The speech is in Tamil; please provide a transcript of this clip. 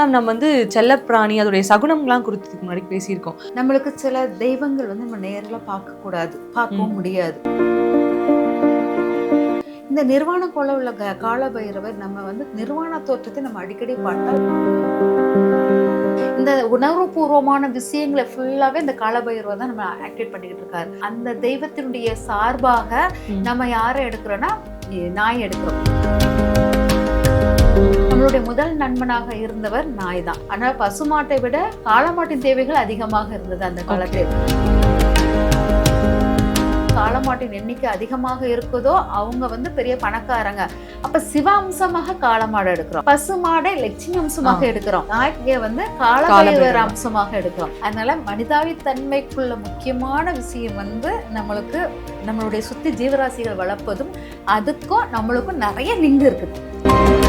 மேம் நம்ம வந்து செல்லப்பிராணி அதோடைய சகுனம்லாம் குறித்து முன்னாடி பேசியிருக்கோம். நம்மளுக்கு சில தெய்வங்கள் வந்து நம்ம நேரில் பார்க்க கூடாது பார்க்கவும். முடியாது. இந்த நிர்வாண கொலை உள்ள க- காலபைரவர் நம்ம வந்து நிர்வாண தோற்றத்தை நம்ம அடிக்கடி பார்த்தால் இந்த உணர்வுபூர்வமான விஷயங்களை ஃபுல்லாவே இந்த காலபைரவர் தான் நம்ம ஆக்டிவேட் பண்ணிக்கிட்டு இருக்காரு. அந்த தெய்வத்தினுடைய சார்பாக. நம்ம யாரை எடுக்கிறோம்னா இ- நாய் எடுக்கிறோம். நம்மளுடைய முதல் நண்பனாக இருந்தவர் நாய் தான் ஆனால் பசுமாட்டை விட காளமாட்டின் தேவைகள் அதிகமாக இருந்தது அந்த காலத்தில். காளமாட்டின் எண்ணிக்கை அதிகமாக இருக்குதோ அவங்க வந்து பெரிய பணக்காரங்க. அப்ப சிவ அம்சமாக காளமாடை எடுக்கிறோம். பசுமாடை லட்சுமி அம்சமாக. எடுக்கிறோம். நாய்க்கு வந்து காலபைரவர். அம்சமாக எடுக்கிறோம். அதனால மனிதாவி தன்மைக்குள்ள முக்கியமான விஷயம் வந்து நம்மளுக்கு நம்மளுடைய சுத்தி ஜீவராசிகள் வளர்ப்பதும் அதுக்கும் நம்மளுக்கும் நிறைய லிங்க் இருக்குது.